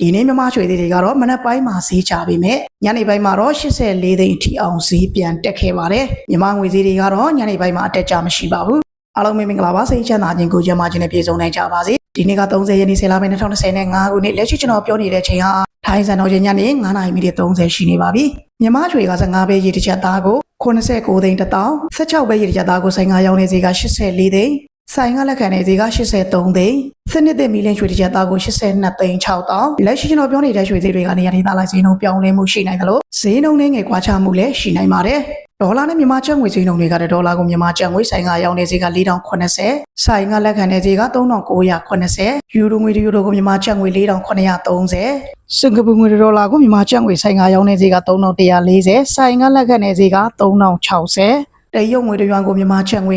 ဒီနေ့မြမရွှေသေးတွေကတော့မနက်ပိုင်းမှာဈေးချပေမဲ့ညနေပိုင်းမှာတော့84သိန်းအထိအောင်ဈေးပြန်တက်ခဲ့ပါတယ်မြမငွေဈေးတွေကတော့ညနေပိုင်းမှာအတက်ကြမရှိပါဘူးအားလုံးပဲမင်္ဂလာပါစိတ်ချမ်းသာခြင်းကိုကြမ်းမာခြင်းနဲ့ပြည့်စုံနိုင်ကြပါစေဒီနေ့က30ရက်နေ့10လပိုင်း2025ခုနှစ်လက်ရှိကျွန်တော်ပြောနေတဲ့ချိန်ဟာထိုင်းစံတော်ချိန်ညနေ9:30မိနစ်30ရှိနေပါပြီမြမရွှေက15ပဲရေတစ်ချက်သားကို89သိန်းတစ်တောင်း16ပဲရေတစ်ချက်သားကိုဆိုင်ကရောင်းနေဈေးက84သိန်း ဆိုင်ကလက်ခံနေဈေးက83သိန်းစနစ်သစ်မီလင်းရွှေတစ်ချက်သားကို82သိန်း6တောင်းလက်ရှိကျွန်တော်ပြောနေတဲ့ရွှေဈေးတွေကနေရာဒေသလိုက်ဈေးနှုန်းပြောင်းလဲမှုရှိနိုင်တယ်လို့ဈေးနှုန်းနဲ့ငယ်ကွာခြားမှုလည်းရှိနိုင်ပါတယ်ဒေါ်လာနဲ့မြန်မာကျပ်ငွေဈေးနှုန်းတွေကလည်းဒေါ်လာကိုမြန်မာကျပ်ငွေဆိုင်ကရောင်းနေဈေးက4080ဆိုင်ကလက်ခံနေဈေးက3980ယူရိုငွေတစ်ယူရိုကိုမြန်မာကျပ်ငွေ4930စင်ကာပူငွေတစ်ဒေါ်လာကိုမြန်မာကျပ်ငွေဆိုင်ကရောင်းနေဈေးက3140ဆိုင်ကလက်ခံနေဈေးက3060တရုတ်ငွေတစ်ယွမ်ကိုမြန်မာကျပ်ငွေ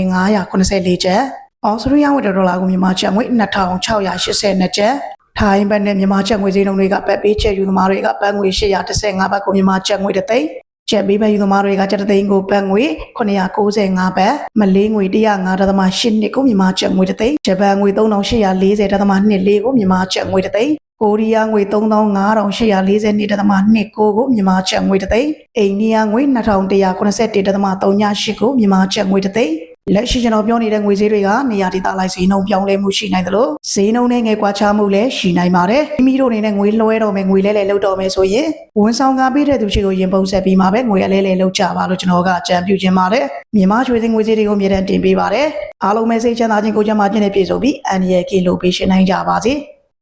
984ကျပ် အော်စတြေးလျငွေတစ်ဒေါ်လာကိုမြန်မာကျပ်ငွေ2682ကျပ်ထိုင်းဘတ်နဲ့မြန်မာကျပ်ငွေဈေးနှုန်းတွေကပတ်ပေးချက်ယူသမားတွေကဘတ်ငွေ815ဘတ်ကိုမြန်မာကျပ်ငွေတစ်သိန်းကျပ်ပေးဘတ်ယူသမားတွေကကျပ်တစ်သိန်းကိုဘတ်ငွေ995ဘတ်မလေးငွေ105.8နှစ်ကိုမြန်မာကျပ်ငွေတစ်သိန်းဂျပန်ငွေ3840.24ကိုမြန်မာကျပ်ငွေတစ်သိန်းကိုရီးယားငွေ35,842.29ကိုမြန်မာကျပ်ငွေတစ်သိန်းအိန္ဒိယငွေ2191.38ကိုမြန်မာကျပ်ငွေတစ်သိန်း လက်ရှိကျွန်တော်ပြောနေတဲ့ငွေဈေးတွေကနေရာဒေသလိုက်ဈေးနှုန်းပြောင်းလဲမှုရှိနိုင်သလိုဈေးနှုန်းနဲ့ငယ်ကွာခြားမှုလည်းရှိနိုင်ပါတယ်မိမိတို့အနေနဲ့ငွေလွှဲတော့မယ်ငွေလဲလဲလောက်တော့မယ်ဆိုရင်ဝန်ဆောင်ကားပေးတဲ့သူရှိကိုရင်ပုံဆက်ပြီးမှပဲငွေအလဲလဲလောက်ကြပါလို့ကျွန်တော်ကအကြံပြုချင်ပါတယ်မြန်မာရွှေစင်ငွေဈေးတွေကိုအမြဲတမ်းတင်ပေးပါတယ်အားလုံးပဲစိတ်ချမ်းသာခြင်းကိုယ်ကျန်းမာခြင်းနဲ့ပြည့်စုံပြီးအန်ရယ်ကင်းလို့ပေးရှင်နိုင်ကြပါစေ